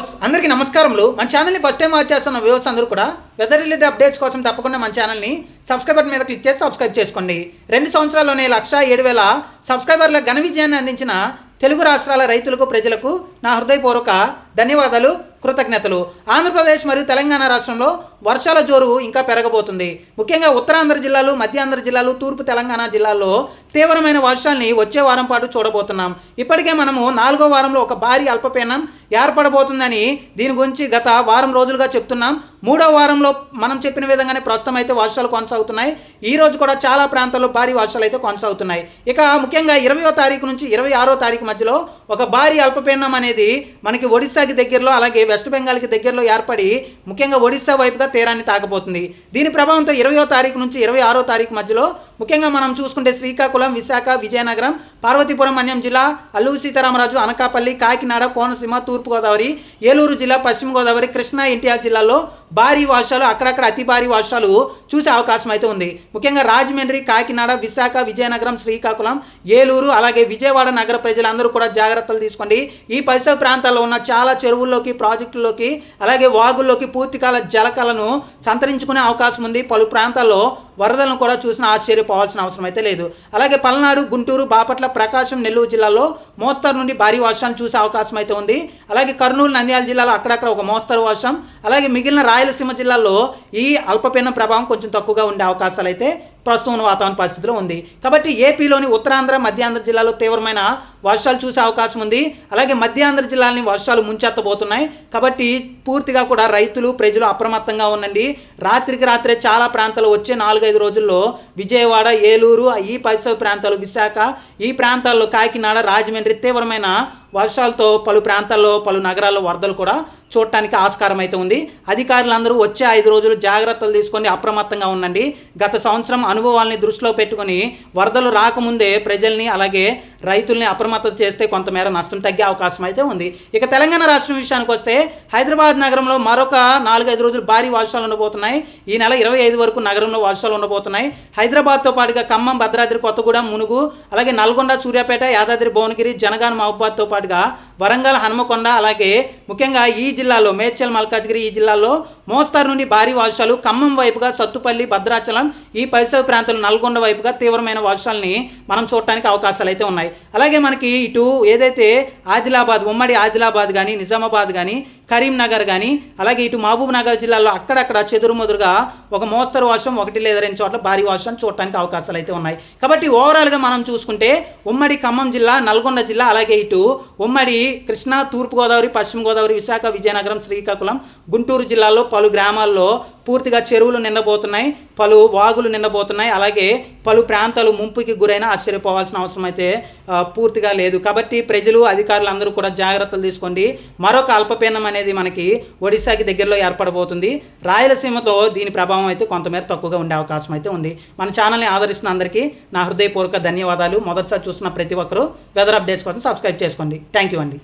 అందరికీ నమస్కారములు. మన ఛానల్ని ఫస్ట్ టైం వాచ్ చేస్తున్న వ్యూవర్స్ అందరూ కూడా వెదర్ రిలేటెడ్ అప్డేట్స్ కోసం తప్పకుండా మన ఛానల్ని సబ్స్క్రైబ్ బటన్ మీద క్లిక్ చేసి సబ్స్క్రైబ్ చేసుకోండి. రెండు సంవత్సరాల్లోనే లక్ష ఏడు వేల సబ్స్క్రైబర్ల ఘన విజయాన్ని అందించిన తెలుగు రాష్ట్రాల రైతులకు ప్రజలకు నా హృదయపూర్వక ధన్యవాదాలు కృతజ్ఞతలు. ఆంధ్రప్రదేశ్ మరియు తెలంగాణ రాష్ట్రంలో వర్షాల జోరు ఇంకా పెరగబోతుంది. ముఖ్యంగా ఉత్తరాంధ్ర జిల్లాలు మధ్యాంధ్ర జిల్లాలు తూర్పు తెలంగాణ జిల్లాల్లో తీవ్రమైన వర్షాల్ని వచ్చే వారం పాటు చూడబోతున్నాం. ఇప్పటికే మనము నాలుగో వారంలో ఒక భారీ అల్పపీడనం ఏర్పడబోతుందని దీని గురించి గత వారం రోజులుగా చెప్తున్నాం. మూడో వారంలో మనం చెప్పిన విధంగానే ప్రస్తుతం అయితే వర్షాలు కొనసాగుతున్నాయి. ఈ రోజు కూడా చాలా ప్రాంతాల్లో భారీ వర్షాలు అయితే కొనసాగుతున్నాయి. ఇక ముఖ్యంగా ఇరవయో తారీఖు నుంచి ఇరవై ఆరో తారీఖు మధ్యలో ఒక భారీ అల్పపీడనం అనేది మనకి ఒడిశాకి దగ్గరలో అలాగే వెస్ట్ బెంగాల్కి దగ్గరలో ఏర్పడి ముఖ్యంగా ఒడిశా వైపుగా తీరాన్ని తాకపోతుంది. దీని ప్రభావంతో ఇరవయో తారీఖు నుంచి ఇరవై ఆరో తారీఖు మధ్యలో ముఖ్యంగా మనం చూసుకుంటే శ్రీకాకుళం విశాఖ విజయనగరం పార్వతీపురం అన్యం జిల్లా అల్లూరు సీతారామరాజు అనకాపల్లి కాకినాడ కోనసీమ తూర్పుగోదావరి ఏలూరు జిల్లా పశ్చిమ గోదావరి కృష్ణా ఎన్టీఆర్ జిల్లాలో భారీ వర్షాలు అక్కడక్కడ అతి భారీ వర్షాలు చూసే అవకాశం అయితే ఉంది. ముఖ్యంగా రాజమండ్రి కాకినాడ విశాఖ విజయనగరం శ్రీకాకుళం ఏలూరు అలాగే విజయవాడ నగర ప్రజలందరూ కూడా జాగ్రత్తలు తీసుకోండి. ఈ పరిసర ప్రాంతాల్లో ఉన్న చాలా చెరువుల్లోకి ప్రాజెక్టుల్లోకి అలాగే వాగుల్లోకి పూర్తికాల జలకలను సంతరించుకునే అవకాశం ఉంది. పలు ప్రాంతాల్లో వరదలను కూడా చూసిన ఆశ్చర్యపోవాల్సిన అవసరం అయితే లేదు. అలాగే పల్నాడు గుంటూరు బాపట్ల ప్రకాశం నెల్లూరు జిల్లాలో మోస్తరు నుండి భారీ వర్షాన్ని చూసే అవకాశం అయితే ఉంది. అలాగే కర్నూలు నంద్యాల జిల్లాలో అక్కడక్కడ ఒక మోస్తరు వర్షం. అలాగే మిగిలిన రాయలసీమ జిల్లాల్లో ఈ అల్పపీడన ప్రభావం కొంచెం తక్కువగా ఉండే అవకాశాలు అయితే ప్రస్తుతం ఉన్న వాతావరణ పరిస్థితిలో ఉంది. కాబట్టి ఏపీలోని ఉత్తరాంధ్ర మధ్యాంధ్ర జిల్లాలో తీవ్రమైన వర్షాలు చూసే అవకాశం ఉంది. అలాగే మధ్యాంధ్ర జిల్లాలని వర్షాలు ముంచెత్తబోతున్నాయి. కాబట్టి పూర్తిగా కూడా రైతులు ప్రజలు అప్రమత్తంగా ఉండండి. రాత్రికి రాత్రే చాలా ప్రాంతాలు వచ్చే నాలుగైదు రోజుల్లో విజయవాడ ఏలూరు ఈ పరిసర ప్రాంతాలు విశాఖ ఈ ప్రాంతాల్లో కాకినాడ రాజమండ్రి తీవ్రమైన వర్షాలతో పలు ప్రాంతాల్లో పలు నగరాల్లో వరదలు కూడా చూడటానికి ఆస్కారం అయితే ఉంది. అధికారులందరూ వచ్చే ఐదు రోజులు జాగ్రత్తలు తీసుకొని అప్రమత్తంగా ఉండండి. గత సంవత్సరం అనుభవాల్ని దృష్టిలో పెట్టుకొని వరదలు రాకముందే ప్రజల్ని అలాగే రైతుల్ని అప్రమత్తం చేస్తే కొంతమేర నష్టం తగ్గే అవకాశం అయితే ఉంది. ఇక తెలంగాణ రాష్ట్రం విషయానికి వస్తే హైదరాబాద్ నగరంలో మరొక నాలుగైదు రోజులు భారీ వర్షాలు ఉండబోతున్నాయి. ఈ నెల ఇరవై ఐదు వరకు నగరంలో వర్షాలు ఉండబోతున్నాయి. హైదరాబాద్తో పాటుగా ఖమ్మం భద్రాద్రి కొత్తగూడెం మునుగు అలాగే నల్గొండ సూర్యాపేట యాదాద్రి భువనగిరి జనగాన్ మహబాద్తో పాటుగా వరంగల్ హనుమకొండ అలాగే ముఖ్యంగా ఈ జిల్లాలో మేడ్చల్ మల్కాజ్గిరి ఈ జిల్లాలో మోస్తారు నుండి భారీ వర్షాలు ఖమ్మం వైపుగా సత్తుపల్లి భద్రాచలం ఈ పరిసర ప్రాంతాలు నల్గొండ వైపుగా తీవ్రమైన వర్షాలని మనం చూడటానికి అవకాశాలు అయితే ఉన్నాయి. అలాగే మనకి ఇటు ఏదైతే ఆదిలాబాద్ ఉమ్మడి ఆదిలాబాద్ కానీ నిజామాబాద్ కానీ కరీంనగర్ కానీ అలాగే ఇటు మహబూబ్ నగర్ జిల్లాలో అక్కడక్కడ చెదురుమదురుగా ఒక మోస్తరు వర్షం ఒకటి లేదా రెండు చోట్ల భారీ వర్షం చూడటానికి అవకాశాలు అయితే ఉన్నాయి. కాబట్టి ఓవరాల్గా మనం చూసుకుంటే ఉమ్మడి ఖమ్మం జిల్లా నల్గొండ జిల్లా అలాగే ఇటు ఉమ్మడి కృష్ణా తూర్పుగోదావరి పశ్చిమ గోదావరి విశాఖ విజయనగరం శ్రీకాకుళం గుంటూరు జిల్లాలో పలు గ్రామాల్లో పూర్తిగా చెరువులు నిండబోతున్నాయి పలు వాగులు నిండబోతున్నాయి అలాగే పలు ప్రాంతాలు ముంపుకి గురైన ఆశ్చర్యపోవాల్సిన అవసరం అయితే పూర్తిగా లేదు. కాబట్టి ప్రజలు అధికారులు అందరూ కూడా జాగ్రత్తలు తీసుకోండి. మరొక అల్పపీడనం అనేది మనకి ఒడిశాకి దగ్గరలో ఏర్పడబోతుంది. రాయలసీమతో దీని ప్రభావం అయితే కొంతమేర తక్కువగా ఉండే అవకాశం అయితే ఉంది. మన ఛానల్ని ఆదరిస్తున్న అందరికీ నా హృదయపూర్వక ధన్యవాదాలు. మొదటిసారి చూస్తున్న ప్రతి ఒక్కరూ వెదర్ అప్డేట్స్ కోసం సబ్స్క్రైబ్ చేసుకోండి. థ్యాంక్ యూ అండి.